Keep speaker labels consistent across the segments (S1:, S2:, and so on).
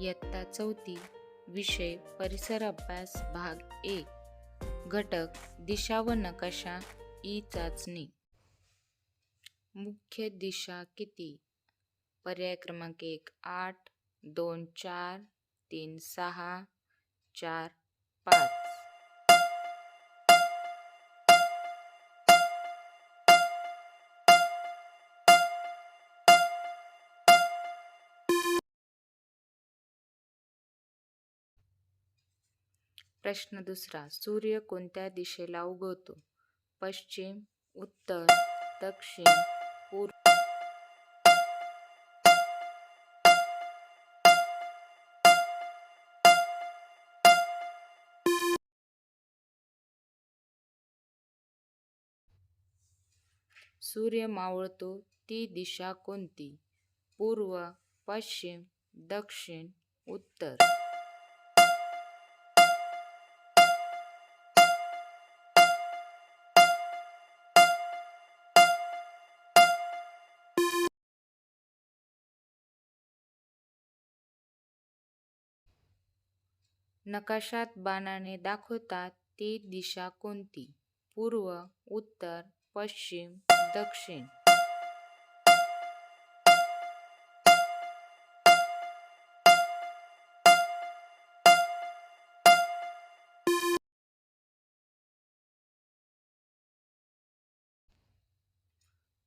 S1: चौथी विषय परिसर अभ्यास भाग एक. घटक दिशा व नकाशा ई चाचणी. मुख्य दिशा किती? पर्याय क्रमांक एक आठ दोन चार तीन सहा चार पाच. प्रश्न दुसरा सूर्य कोणत्या दिशेला उगवतो? पश्चिम उत्तर दक्षिण पूर्व. सूर्य मावळतो ती दिशा कोणती? पूर्व पश्चिम दक्षिण उत्तर. नकाशात बाणाने दाखवतात ती दिशा कोणती? पूर्व उत्तर पश्चिम दक्षिण.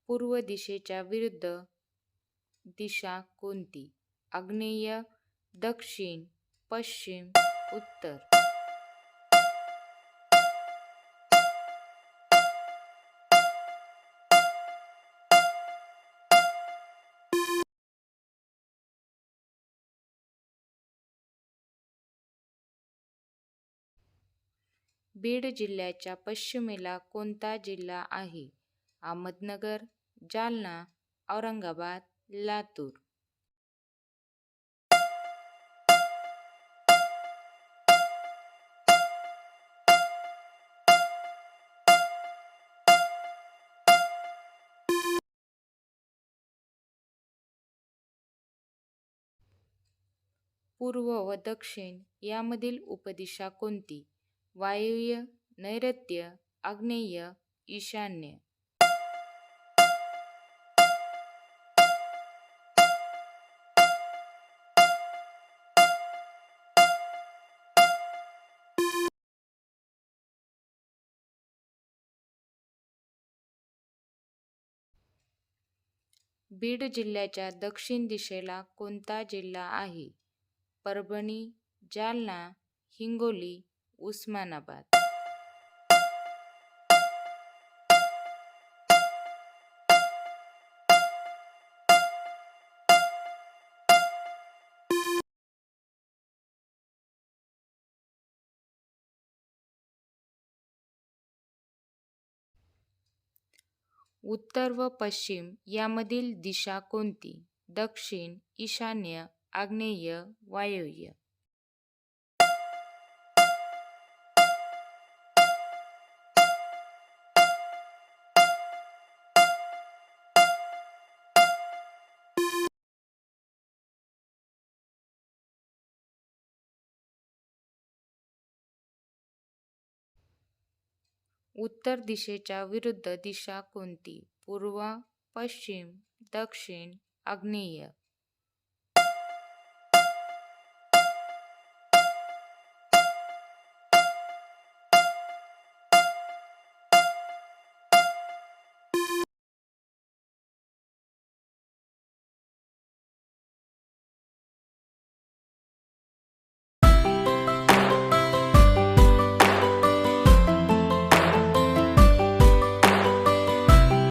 S1: पूर्व दिशेच्या विरुद्ध दिशा कोणती? आग्नेय दक्षिण पश्चिम उत्तर. बीड जिल्ह्याच्या पश्चिमेला कोणता जिल्हा आहे? अहमदनगर जालना औरंगाबाद लातूर. पूर्व व दक्षिण यामधील उपदिशा कोणती? वायव्य नैऋत्य आग्नेय ईशान्य. बीड जिल्ह्याच्या दक्षिण दिशेला कोणता जिल्हा आहे? परभणी जालना हिंगोली उस्मानाबाद. उत्तर व पश्चिम यामधील दिशा कोणती? दक्षिण ईशान्य आग्नेय वायव्य. उत्तर दिशेच्या विरुद्ध दिशा कोणती? पूर्व पश्चिम दक्षिण आग्नेय.